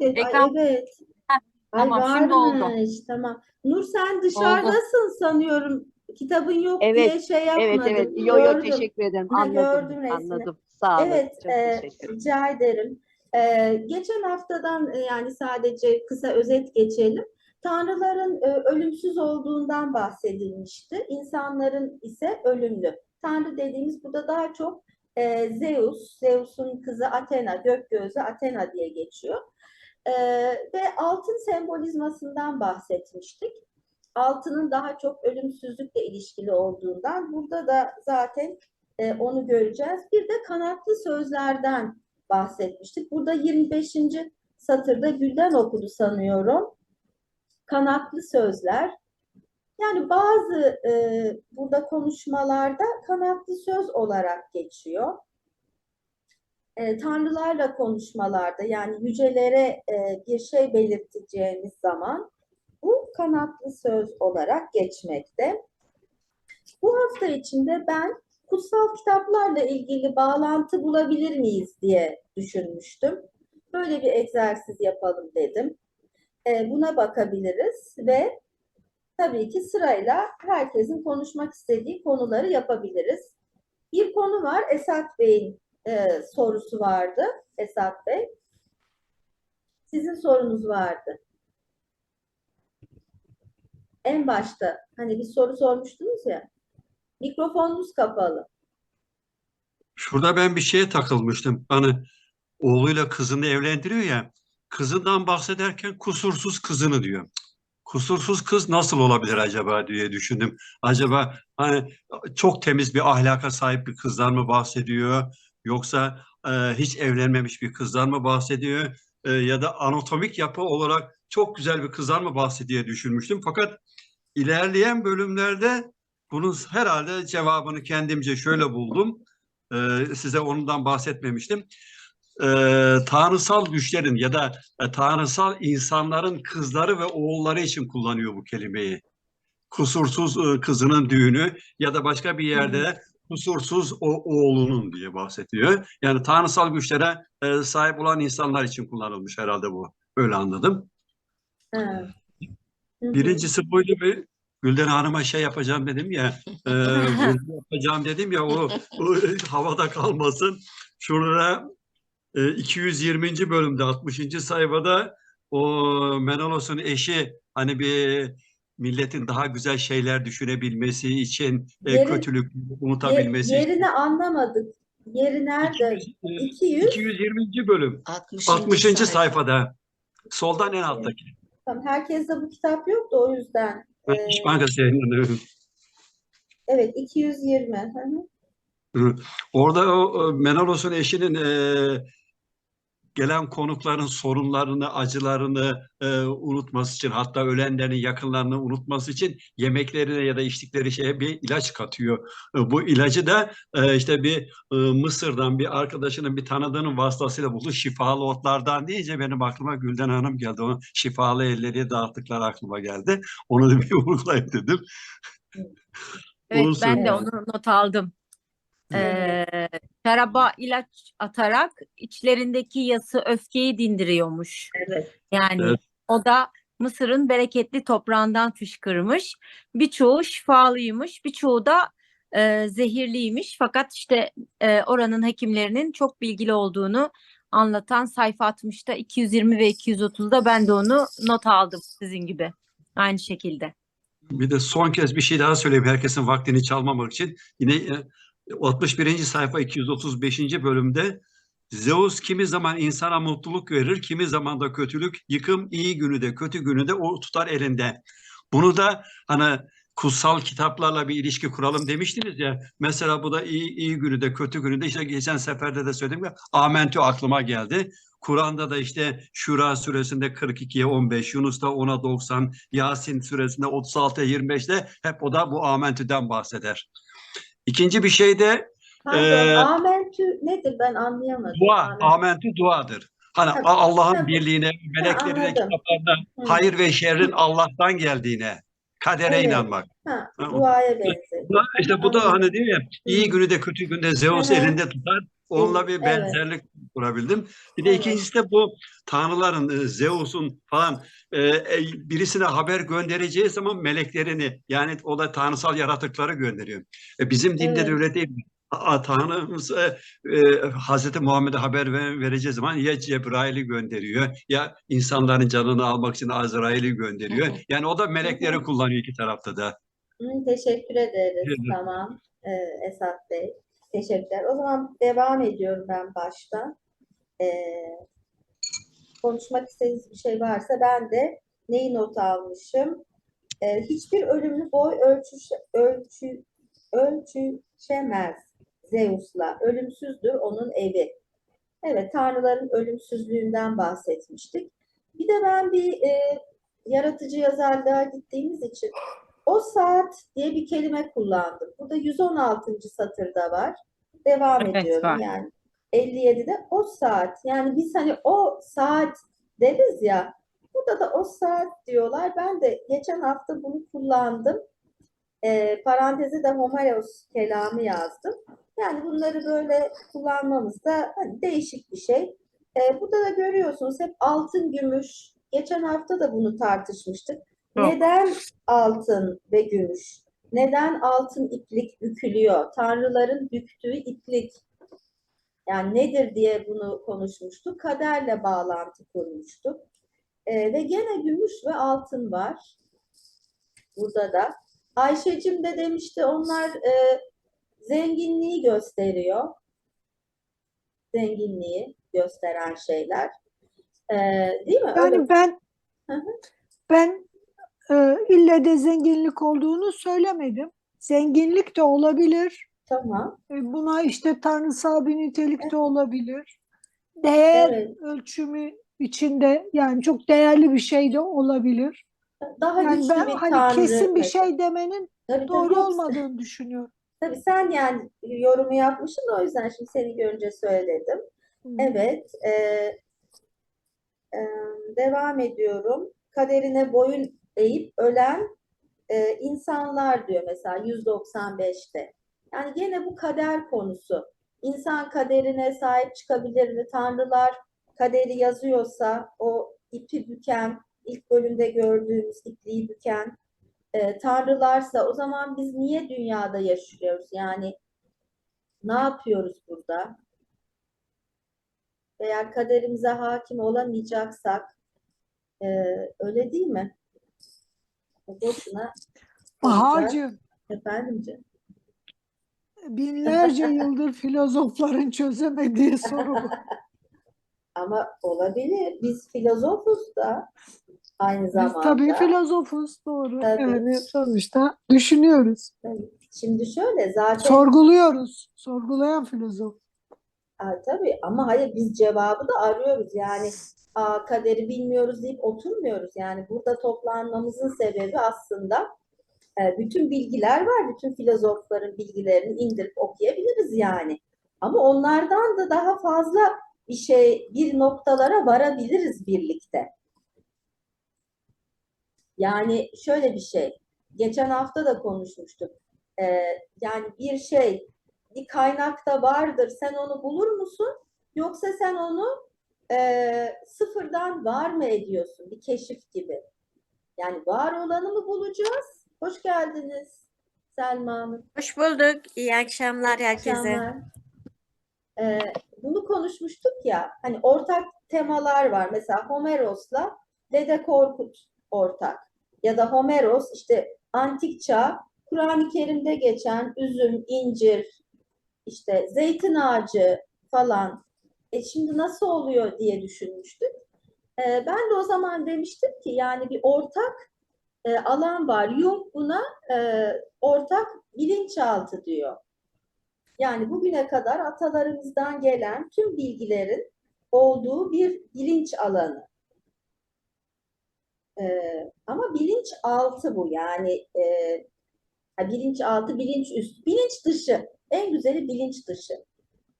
merak et. Ay, Ekran- evet. Heh, Ay tamam, şimdi oldu. Tamam. Nur sen dışarıdasın sanıyorum. Kitabın yok Evet, diye şey Evet yapmadım. evet. Yo yo teşekkür ederim. Ha, Anladım. gördüm resmini. Anladım. Sağ olun. Evet, Çok e, teşekkür ederim. rica ederim. E, geçen haftadan e, yani sadece kısa özet geçelim. Tanrıların e, ölümsüz olduğundan bahsedilmişti. İnsanların ise ölümlü. Tanrı dediğimiz burada daha çok e, Zeus, Zeus'un kızı Athena, gök gözü Athena diye geçiyor. E, ve altın sembolizmasından bahsetmiştik. Altının daha çok ölümsüzlükle ilişkili olduğundan burada da zaten e, onu göreceğiz. Bir de kanatlı sözlerden bahsetmiştik. Burada 25. satırda Gülden okudu sanıyorum. Kanatlı sözler. Yani bazı e, burada konuşmalarda kanatlı söz olarak geçiyor. E, tanrılarla konuşmalarda yani yücelere e, bir şey belirteceğimiz zaman bu kanatlı söz olarak geçmekte. Bu hafta içinde ben kutsal kitaplarla ilgili bağlantı bulabilir miyiz diye düşünmüştüm. Böyle bir egzersiz yapalım dedim. E, buna bakabiliriz ve tabii ki sırayla herkesin konuşmak istediği konuları yapabiliriz. Bir konu var, Esat Bey'in e, sorusu vardı. Esat Bey. Sizin sorunuz vardı. En başta hani bir soru sormuştunuz ya. Mikrofonunuz kapalı. Şurada ben bir şeye takılmıştım. Hani oğluyla kızını evlendiriyor ya. Kızından bahsederken kusursuz kızını diyor. Kusursuz kız nasıl olabilir acaba diye düşündüm. Acaba hani çok temiz bir ahlaka sahip bir kızdan mı bahsediyor? Yoksa e, hiç evlenmemiş bir kızdan mı bahsediyor? E, ya da anatomik yapı olarak çok güzel bir kızdan mı bahsediyor düşünmüştüm. Fakat ilerleyen bölümlerde bunun herhalde cevabını kendimce şöyle buldum. Ee, size ondan bahsetmemiştim. Ee, tanrısal güçlerin ya da e, tanrısal insanların kızları ve oğulları için kullanıyor bu kelimeyi. Kusursuz e, kızının düğünü ya da başka bir yerde kusursuz o oğlunun diye bahsediyor. Yani tanrısal güçlere e, sahip olan insanlar için kullanılmış herhalde bu. Öyle anladım. Hı. Birincisi buydu bir Gülden Hanım'a şey yapacağım dedim ya, e, yapacağım dedim ya o, o havada kalmasın. Şurada e, 220. bölümde 60. sayfada o Menelos'un eşi hani bir milletin daha güzel şeyler düşünebilmesi için e, Yeri- kötülük unutabilmesi için. yerini anlamadık. Yeri nerede? 200. 220. bölüm 60. 60. sayfa. sayfada soldan en alttaki. Tamam, herkeste bu kitap yok da o yüzden. Ben Ee, İş Bankası yayınlanıyor. evet 220. Hı hı. Orada o o Menelos'un eşinin e, gelen konukların sorunlarını, acılarını e, unutması için hatta ölenlerin yakınlarını unutması için yemeklerine ya da içtikleri şeye bir ilaç katıyor. E, bu ilacı da e, işte bir e, Mısır'dan bir arkadaşının bir tanıdığının vasıtasıyla buldu. Şifalı otlardan deyince benim aklıma Gülden Hanım geldi. Onun şifalı elleri dağıttıkları aklıma geldi. Onu da bir vurgulayayım dedim. Evet Onu ben de onu not aldım. Ee, şaraba ilaç atarak içlerindeki yası öfkeyi dindiriyormuş. Evet. Yani Evet. o da Mısır'ın bereketli toprağından fışkırmış. Birçoğu şifalıymış, birçoğu da e, zehirliymiş. Fakat işte e, oranın hekimlerinin çok bilgili olduğunu anlatan sayfa 60'ta 220 ve 230'da ben de onu not aldım sizin gibi. Aynı şekilde. Bir de son kez bir şey daha söyleyeyim herkesin vaktini çalmamak için. Yine e, 61. sayfa 235. bölümde Zeus kimi zaman insana mutluluk verir, kimi zaman da kötülük, yıkım iyi günü de kötü günü de o tutar elinde. Bunu da hani kutsal kitaplarla bir ilişki kuralım demiştiniz ya. Mesela bu da iyi, iyi günü de kötü günü de işte geçen seferde de söyledim ya Amentü aklıma geldi. Kur'an'da da işte Şura suresinde 42'ye 15, Yunus'ta 10'a 90, Yasin suresinde 36'ya 25'te hep o da bu Amentü'den bahseder. İkinci bir şey de Pardon, Ee, Amentü nedir ben anlayamadım. dua, Amentü. Duadır. Hani Allah'ın birliğine, meleklerine, kitaplarına, Hı. hayır ve şerrin Allah'tan geldiğine, kadere Evet. inanmak. Ha, duaya benziyor. İşte bu da hani diyor ya iyi günü de kötü günde Zeus hı. elinde tutar. Onunla bir Evet. benzerlik kurabildim. Bir de Evet. ikincisi de bu tanrıların, e, Zeus'un falan e, e, birisine haber göndereceği zaman meleklerini yani o da tanrısal yaratıkları gönderiyor. Bizim dinde Evet. de öyle değil Tanrımız e, Hazreti Muhammed'e haber ver, vereceği zaman ya Cebrail'i gönderiyor ya insanların canını almak için Azrail'i gönderiyor. Yani o da melekleri kullanıyor iki tarafta da. Teşekkür ederiz. Evet. Tamam. Ee, Esat Bey. Teşekkürler. O zaman devam ediyorum ben baştan. Ee, konuşmak istediğiniz bir şey varsa ben de neyi not almışım? Ee, hiçbir ölümlü boy ölçüş, ölçü, ölçüşemez Zeus'la. Ölümsüzdür onun evi. Evet, tanrıların ölümsüzlüğünden bahsetmiştik. Bir de ben bir e, yaratıcı yazarlığa gittiğimiz için o saat diye bir kelime kullandım. Bu da 116. satırda var. Devam Evet, ediyorum var. yani. 57'de o saat. Yani biz hani o saat deriz ya. Burada da o saat diyorlar. Ben de geçen hafta bunu kullandım. E, paranteze de Homeros kelamı yazdım. Yani bunları böyle kullanmamız da hani değişik bir şey. E, burada da görüyorsunuz hep altın, gümüş. Geçen hafta da bunu tartışmıştık. Çok. Neden altın ve gümüş? Neden altın iplik bükülüyor? Tanrıların büktüğü iplik. Yani nedir diye bunu konuşmuştuk. Kaderle bağlantı kurmuştuk. E, ve gene gümüş ve altın var. Burada da. Ayşe'cim de demişti onlar e, zenginliği gösteriyor. Zenginliği gösteren şeyler. E, değil mi? Öyle. Yani ben Hı hı. ben e, ille de zenginlik olduğunu söylemedim. Zenginlik de olabilir. Tamam. E, buna işte tanrısal bir nitelik de olabilir. Değer Evet. ölçümü içinde yani çok değerli bir şey de olabilir. Daha Yani güçlü ben bir hani tanrı kesin bir şey demenin Tabii, tabii, doğru yok. olmadığını düşünüyorum. Tabii sen yani yorumu yapmışsın o yüzden şimdi seni görünce söyledim. Hı. Evet. e, e, devam ediyorum. Kaderine boyun eğip ölen e, insanlar diyor mesela 195'te. Yani gene bu kader konusu. İnsan kaderine sahip çıkabilir mi? Tanrılar kaderi yazıyorsa o ipi büken, ilk bölümde gördüğümüz ipliği büken e, tanrılarsa o zaman biz niye dünyada yaşıyoruz? Yani ne yapıyoruz burada? Eğer kaderimize hakim olamayacaksak e, öyle değil mi? Boşuna. Bahar'cığım Efendim canım. binlerce yıldır filozofların çözemediği soru bu. Ama olabilir. Biz filozofuz da aynı Biz zamanda. tabii filozofuz doğru. Tabii. Yani sonuçta düşünüyoruz. Şimdi şöyle zaten Sorguluyoruz. Sorgulayan filozof. Aa, tabii ama hayır biz cevabı da arıyoruz. Yani kaderi bilmiyoruz deyip oturmuyoruz. Yani burada toplanmamızın sebebi aslında e, bütün bilgiler var. Bütün filozofların bilgilerini indirip okuyabiliriz yani. Ama onlardan da daha fazla bir şey, bir noktalara varabiliriz birlikte. Yani şöyle bir şey. Geçen hafta da konuşmuştuk. Ee, yani bir şey bir kaynakta vardır. Sen onu bulur musun? Yoksa sen onu e, sıfırdan var mı ediyorsun? Bir keşif gibi. Yani var olanı mı bulacağız? Hoş geldiniz Selma Hanım. Hoş bulduk. İyi akşamlar herkese. Akşamlar. Ee, bunu konuşmuştuk ya. Hani ortak temalar var. Mesela Homeros'la Dede Korkut ortak. Ya da Homeros işte antik çağ Kur'an-ı Kerim'de geçen üzüm, incir, işte zeytin ağacı falan. E şimdi nasıl oluyor diye düşünmüştük. Ee, ben de o zaman demiştim ki yani bir ortak e, alan var. Jung buna e, ortak bilinçaltı diyor. Yani bugüne kadar atalarımızdan gelen tüm bilgilerin olduğu bir bilinç alanı. Ee, ama bilinç altı bu yani e, bilinç altı, bilinç üstü, bilinç dışı. En güzeli bilinç dışı.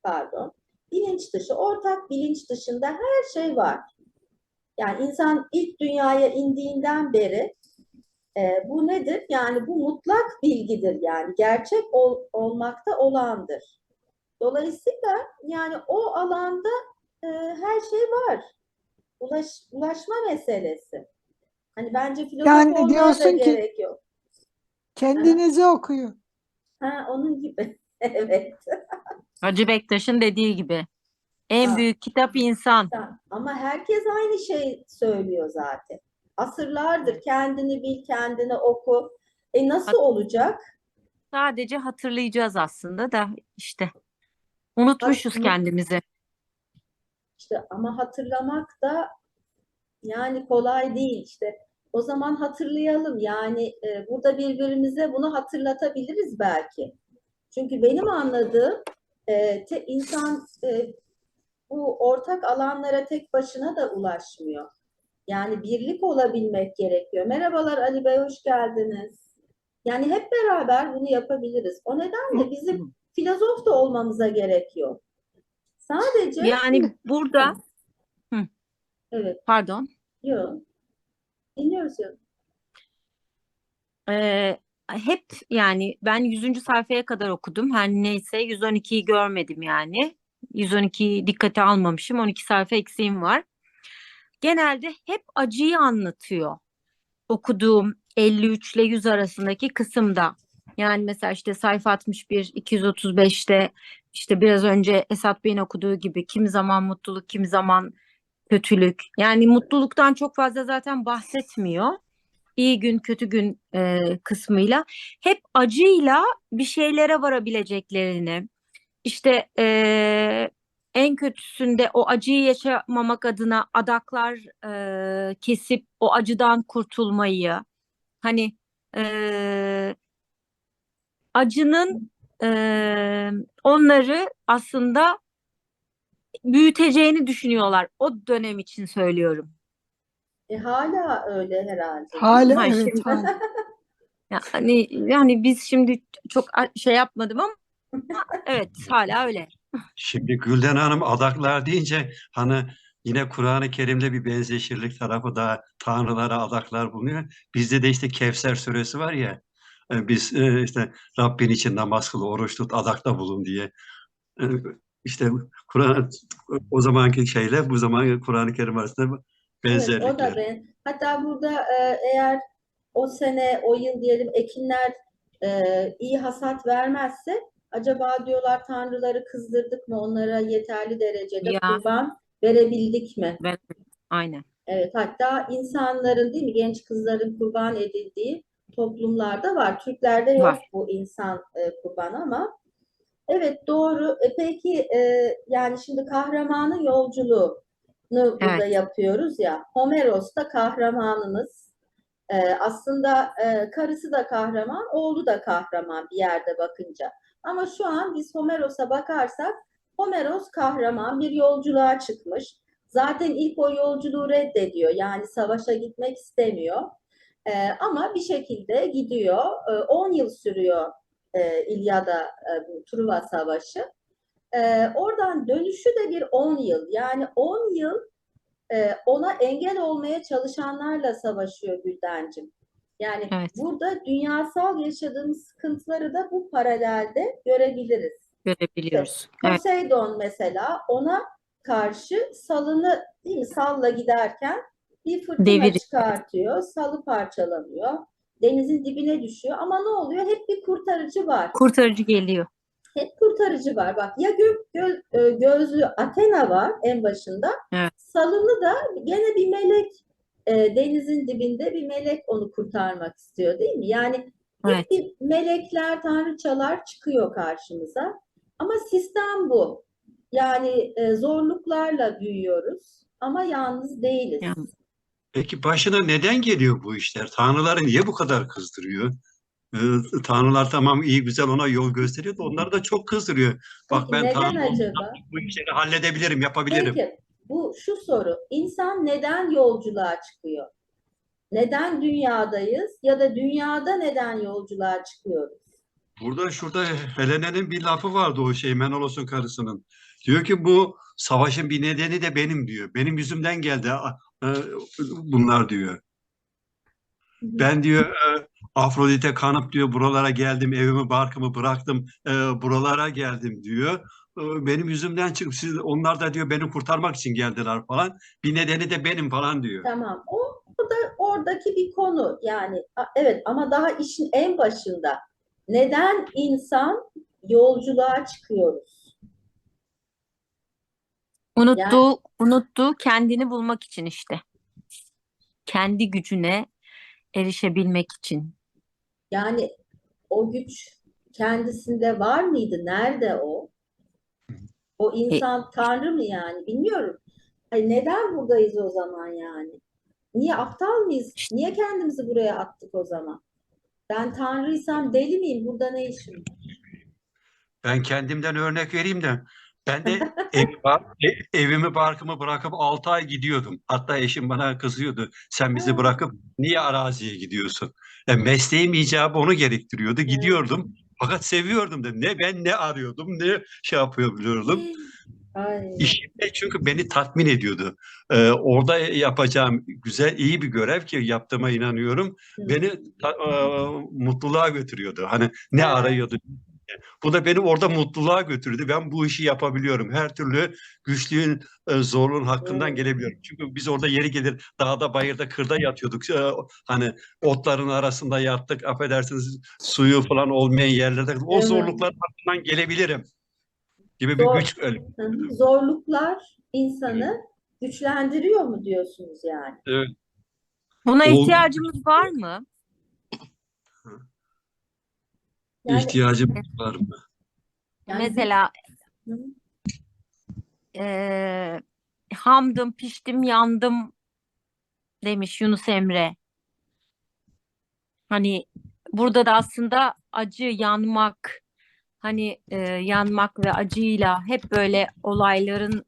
Pardon. Bilinç dışı, ortak bilinç dışında her şey var. Yani insan ilk dünyaya indiğinden beri e, bu nedir? Yani bu mutlak bilgidir yani gerçek ol- olmakta olandır. Dolayısıyla yani o alanda e, her şey var. Ulaş, ulaşma meselesi. Hani bence filozof Yani diyorsun ki- gerek yok. Kendinizi okuyun. Ha, onun gibi. Evet. Hacı Bektaş'ın dediği gibi. En Ha. büyük kitap insan. Ama herkes aynı şey söylüyor zaten. Asırlardır kendini bil, kendini oku. E nasıl Hat- olacak? Sadece hatırlayacağız aslında da işte unutmuşuz Aslında- kendimizi. İşte ama hatırlamak da yani kolay değil işte. O zaman hatırlayalım. Yani e, burada birbirimize bunu hatırlatabiliriz belki. Çünkü benim anladığım e, te- insan e, bu ortak alanlara tek başına da ulaşmıyor. Yani birlik olabilmek gerekiyor. Merhabalar Ali Bey, hoş geldiniz. Yani hep beraber bunu yapabiliriz. O nedenle bizim filozof da olmamıza gerek yok. Sadece Yani burada evet, pardon yok. Dinliyoruz yok. Ee, hep yani ben 100. sayfaya kadar okudum. Her neyse 112'yi görmedim yani. 112'yi dikkate almamışım. 12 sayfa eksiğim var. Genelde hep acıyı anlatıyor. Okuduğum 53 ile 100 arasındaki kısımda. Yani mesela işte sayfa 61, 235'te işte biraz önce Esat Bey'in okuduğu gibi kimi zaman mutluluk, kimi zaman kötülük. Yani mutluluktan çok fazla zaten bahsetmiyor iyi gün kötü gün e, kısmıyla hep acıyla bir şeylere varabileceklerini işte e, en kötüsünde o acıyı yaşamamak adına adaklar e, kesip o acıdan kurtulmayı hani e, acının e, onları aslında büyüteceğini düşünüyorlar o dönem için söylüyorum. E, hala öyle herhalde. Hala Hayır, evet şimdi- hala. Yani yani biz şimdi çok a- şey yapmadım ama evet hala öyle. Şimdi Gülden Hanım adaklar deyince hani yine Kur'an-ı Kerim'de bir benzeşirlik tarafı da tanrılara adaklar bulunuyor. Bizde de işte Kevser suresi var ya e, biz e, işte Rabbin için namaz kıl, oruç tut, adakta bulun diye. E, İşte Kur'an o zamanki şeyle bu zamanki Kur'an-ı Kerim arasında Evet, o benzerlikler. da ben. Hatta burada e, eğer o sene, o yıl diyelim ekinler e, iyi hasat vermezse acaba diyorlar tanrıları kızdırdık mı? Onlara yeterli derecede Ya. kurban verebildik mi? Ben, aynen. Evet, hatta insanların değil mi genç kızların kurban edildiği toplumlarda var. Türklerde yok Var. bu insan e, kurbanı ama evet doğru. E, peki e, yani şimdi kahramanın yolculuğunu burada Evet. yapıyoruz ya. Homeros da kahramanımız. E, aslında e, karısı da kahraman, oğlu da kahraman bir yerde bakınca. Ama şu an biz Homeros'a bakarsak Homeros kahraman bir yolculuğa çıkmış. Zaten ilk o yolculuğu reddediyor. Yani savaşa gitmek istemiyor. Ee, ama bir şekilde gidiyor. Ee, 10 yıl sürüyor e, İlyada e, Truva Savaşı. Ee, oradan dönüşü de bir 10 yıl. Yani 10 yıl e, ona engel olmaya çalışanlarla savaşıyor Güldencim. Yani Evet. burada dünyasal yaşadığımız sıkıntıları da bu paralelde görebiliriz. Görebiliyoruz. Evet. Poseidon mesela ona karşı salını değil mi salla giderken bir fırtına Devir- çıkartıyor. Salı parçalanıyor. Denizin dibine düşüyor ama ne oluyor? Hep bir kurtarıcı var. Kurtarıcı geliyor. Hep kurtarıcı var. Bak ya gök gö- e, gözlü Athena var en başında. Evet. Salını da gene bir melek e, denizin dibinde bir melek onu kurtarmak istiyor değil mi? Yani hep Evet. bir melekler, tanrıçalar çıkıyor karşımıza. Ama sistem bu. Yani e, zorluklarla büyüyoruz ama yalnız değiliz. Yalnız. Peki başına neden geliyor bu işler? Tanrıları niye bu kadar kızdırıyor? Ee, tanrılar tamam iyi güzel ona yol gösteriyor da onları da çok kızdırıyor. Bak Peki ben tanrı bu işleri halledebilirim, yapabilirim. Peki bu şu soru. İnsan neden yolculuğa çıkıyor? Neden dünyadayız ya da dünyada neden yolculuğa çıkıyoruz? Burada şurada Helene'nin bir lafı vardı o şey Menelos'un karısının. Diyor ki bu savaşın bir nedeni de benim diyor. Benim yüzümden geldi e, bunlar diyor. Ben diyor e, Afrodit'e kanıp diyor buralara geldim evimi barkımı bıraktım e, buralara geldim diyor. e, benim yüzümden çıkıp siz onlar da diyor beni kurtarmak için geldiler falan. Bir nedeni de benim falan diyor. Tamam. O, o da oradaki bir konu. Yani evet ama daha işin en başında neden insan yolculuğa çıkıyoruz? Unuttuğu, unuttuğu kendini bulmak için işte. Kendi gücüne erişebilmek için. Yani o güç kendisinde var mıydı? Nerede o? O insan Tanrı mı yani? Bilmiyorum. Ay neden buradayız o zaman yani? Niye aptal mıyız? Niye kendimizi buraya attık o zaman? Ben Tanrıysam deli miyim? Burada ne işim var? Ben kendimden örnek vereyim de ben de ev, e- evimi barkımı bırakıp 6 ay gidiyordum. Hatta eşim bana kızıyordu. Sen bizi bırakıp niye araziye gidiyorsun? E, mesleğim icabı onu gerektiriyordu. Gidiyordum. Fakat seviyordum da. Ne ben ne arıyordum ne şey yapıyordum. Ay. İşimde çünkü beni tatmin ediyordu. Ee, orada yapacağım güzel, iyi bir görev ki yaptığıma inanıyorum. Beni ta- e, mutluluğa götürüyordu. Hani ne arıyordu? Bu da beni orada mutluluğa götürdü. Ben bu işi yapabiliyorum. Her türlü güçlüğün, e, zorluğun hakkından Evet. gelebiliyorum. Çünkü biz orada yeri gelir dağda, bayırda, kırda yatıyorduk. Ee, hani otların arasında yattık. Affedersiniz suyu falan olmayan yerlerde. O Evet. zorlukların hakkından gelebilirim gibi bir Zor- güç öyle. Hı hı. Zorluklar insanı güçlendiriyor mu diyorsunuz yani? Evet. Buna ihtiyacımız var mı? Yani İhtiyacım var mı? Yani- Mesela Hı. eee, hamdım, piştim, yandım demiş Yunus Emre. Hani burada da aslında acı, yanmak, hani eee, yanmak ve acıyla hep böyle olayların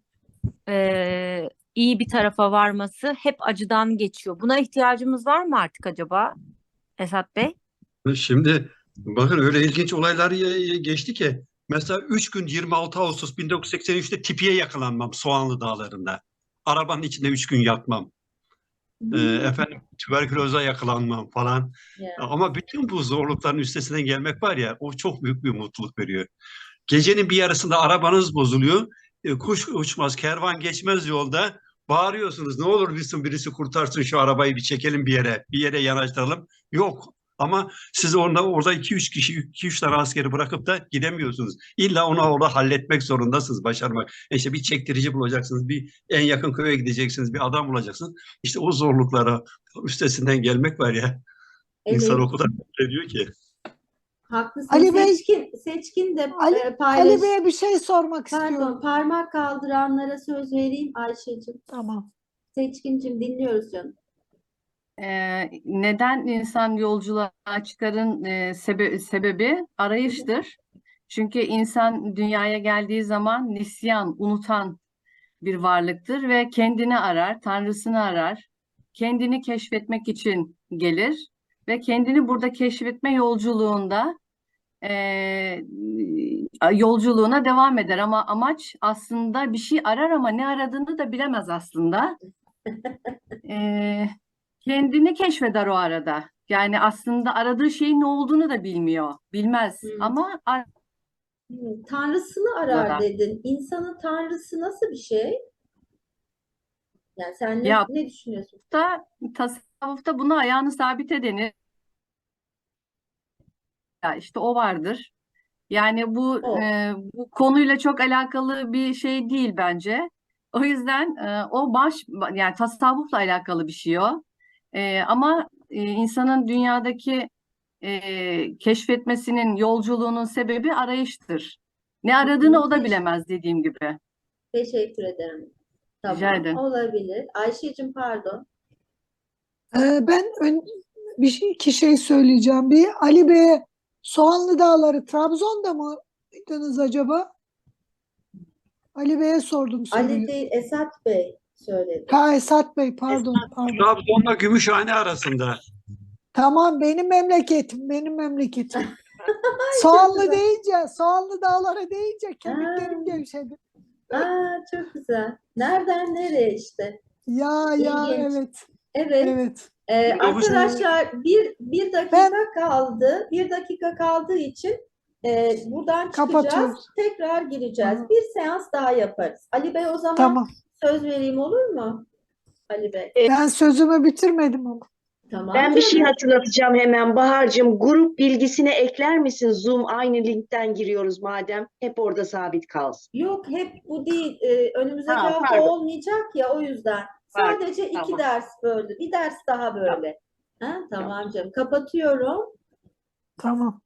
eee, iyi bir tarafa varması hep acıdan geçiyor. Buna ihtiyacımız var mı artık acaba Esat Bey? Şimdi bakın öyle ilginç olaylar geçti ki mesela 3 gün 26 Ağustos 1983'te tipiye yakalanmam Soğanlı Dağları'nda. Arabanın içinde 3 gün yatmam. Ee, efendim tüberküloza yakalanmam falan. Ya. Ama bütün bu zorlukların üstesinden gelmek var ya o çok büyük bir mutluluk veriyor. Gecenin bir yarısında arabanız bozuluyor. e, kuş uçmaz, kervan geçmez yolda. Bağırıyorsunuz ne olur bilsin birisi kurtarsın şu arabayı bir çekelim bir yere. Bir yere yanaştıralım. Yok. Ama siz orada orada 2-3 kişi 2-3 tane askeri bırakıp da gidemiyorsunuz. İlla onu orada halletmek zorundasınız, başarmak. E İşte bir çektirici bulacaksınız, bir en yakın köye gideceksiniz, bir adam bulacaksınız. İşte o zorluklara üstesinden gelmek var ya. İnsan Evet, o kadar ediyor ki. haklısın. Ali Bey- Seçkin, Seçkin de Ali- e, Ali paylaş. Bey'e bir şey sormak istiyorum. Pardon, parmak kaldıranlara söz vereyim Ayşe'cim. Tamam. Seçkincim dinliyoruz canım. Ee, neden insan yolculuğa çıkarın e, sebe- sebebi arayıştır. Çünkü insan dünyaya geldiği zaman nisyan, unutan bir varlıktır ve kendini arar, Tanrısını arar. Kendini keşfetmek için gelir ve kendini burada keşfetme yolculuğunda e, yolculuğuna devam eder. Ama amaç aslında bir şey arar ama ne aradığını da bilemez aslında. Ee, kendini keşfeder o arada. Yani aslında aradığı şeyin ne olduğunu da bilmiyor. Bilmez Hmm. ama ar- Hmm, Tanrısını arar Burada. dedin. İnsanın tanrısı nasıl bir şey? Yani sen ne, Ya- ne düşünüyorsun? da tasavvufta buna ayağını sabit edeni ya işte o vardır. Yani bu O. e, bu konuyla çok alakalı bir şey değil bence. O yüzden e, o baş yani tasavvufla alakalı bir şey o. E, ama e, insanın dünyadaki e, keşfetmesinin yolculuğunun sebebi arayıştır. Ne aradığını o da bilemez dediğim gibi. Teşekkür ederim. Tamam, Rica ederim. olabilir. Ayşe'cim pardon. Ee, ben ön- bir şey, iki şey söyleyeceğim. Bir Ali Bey'e Soğanlı Dağları Trabzon'da mıydınız acaba? Ali Bey'e sordum soruyu. Ali değil, Esat Bey söyledi. Ha Esat Bey pardon pardon. Trabzon'la Gümüşhane arasında. Tamam benim memleketim benim memleketim. Soğanlı deyince Soğanlı Dağları deyince kemiklerim Ha. gevşedi. Aa, çok güzel. Nereden nereye işte? Ya ya İlginç. evet Evet. evet. Ee, arkadaşlar bir bir dakika Ben- kaldı. Bir dakika kaldığı için Ee, buradan çıkacağız, Kapatıyoruz. tekrar gireceğiz. Hı. Bir seans daha yaparız. Ali Bey o zaman Tamam. Söz vereyim olur mu? Ali Bey. Ben sözümü bitirmedim ama. Tamam Ben bir şey hatırlatacağım hemen Bahar'cığım. Grup bilgisine ekler misin? Zoom aynı linkten giriyoruz madem. Hep orada sabit kalsın. Yok hep bu değil. Ee, önümüzdeki Ha, hafta pardon. olmayacak ya o yüzden. Pardon, Sadece iki tamam. ders böyle. Bir ders daha böyle. Ha, tamam canım. Kapatıyorum. Tamam.